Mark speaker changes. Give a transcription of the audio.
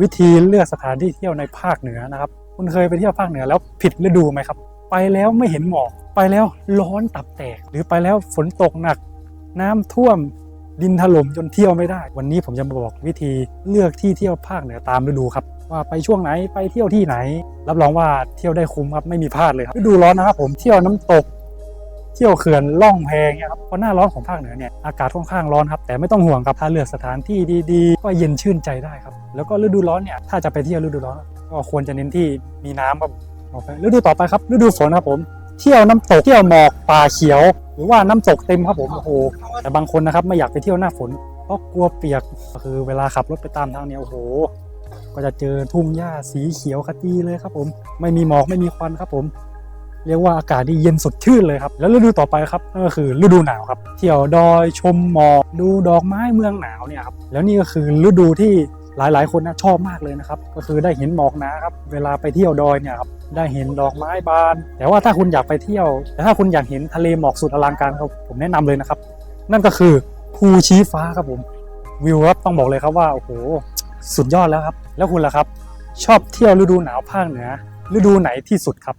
Speaker 1: วิธีเลือกสถานที่เที่ยวในภาคเหนือนะครับ คุณเคยไปเที่ยวภาคเหนือแล้วผิดฤดูไหมครับ ไปแล้วไม่เห็นหมอก ไปแล้วร้อนตับแตก หรือไปแล้วฝนตกหนัก น้ำท่วมดินถล่มจนเที่ยวไม่ได้ วันนี้ผมจะมาบอกวิธีเลือกที่เที่ยวภาคเหนือตามฤดูครับ ว่าไปช่วงไหนไปเที่ยวที่ไหน รับรองว่าเที่ยวได้คุ้มครับไม่มีพลาดเลยครับฤดูร้อนนะครับผมเที่ยวน้ำตก เที่ยวเขื่อนล่องแพเนี่ยครับเพราะหน้าร้อนของภาคเหนือเนี่ยอากาศค่อนข้างร้อนครับแต่ไม่ต้องห่วงครับถ้าเลือกสถานที่ดีๆ ก็เย็นชื่นใจได้ครับแล้วก็ฤดูร้อนเนี่ยถ้าจะไปเที่ยวฤดูร้อนก็ควรจะเน้นที่มีน้ำครับโอเคฤดูต่อไปครับฤดูฝนครับผมเที่ยวน้ำตกเที่ยวหมอกป่าเขียว หรือว่าน้ำตกเต็มครับผมโอ้โหแต่บางคนนะครับไม่อยากไปเที่ยวหน้าฝนเพราะกลัวเปียกคือเวลาขับรถไปตามทางเนี่ยโอ้โห ก็จะเจอทุ่งหญ้าสีเขียวขจีเลยครับผม ไม่มีหมอกไม่มีควันครับผม เรียกว่าอากาศที่เย็นสดชื่นเลยครับ แล้วฤดูต่อไปครับก็คือฤดูหนาวครับ เที่ยวดอยชมหมอกดูดอกไม้เมืองหนาวเนี่ยครับแล้วนี่ก็คือฤดูที่หลายๆ คนนะชอบมากเลยนะครับ ก็คือได้เห็นหมอกหนาครับ เวลาไปเที่ยวดอยเนี่ยครับ ได้เห็นดอกไม้บาน แต่ว่าถ้าคุณอยากไปเที่ยว แต่ถ้าคุณอยากเห็นทะเลหมอกสุดอลังการครับ ผมแนะนำเลยนะครับ นั่นก็คือภูชี้ฟ้าครับผม วิวครับต้องบอกเลยครับว่า โอ้โห สุดยอดแล้วครับ แล้วคุณล่ะครับ ชอบเที่ยวฤดูหนาวภาคเหนือ ฤดูไหนที่สุดครับ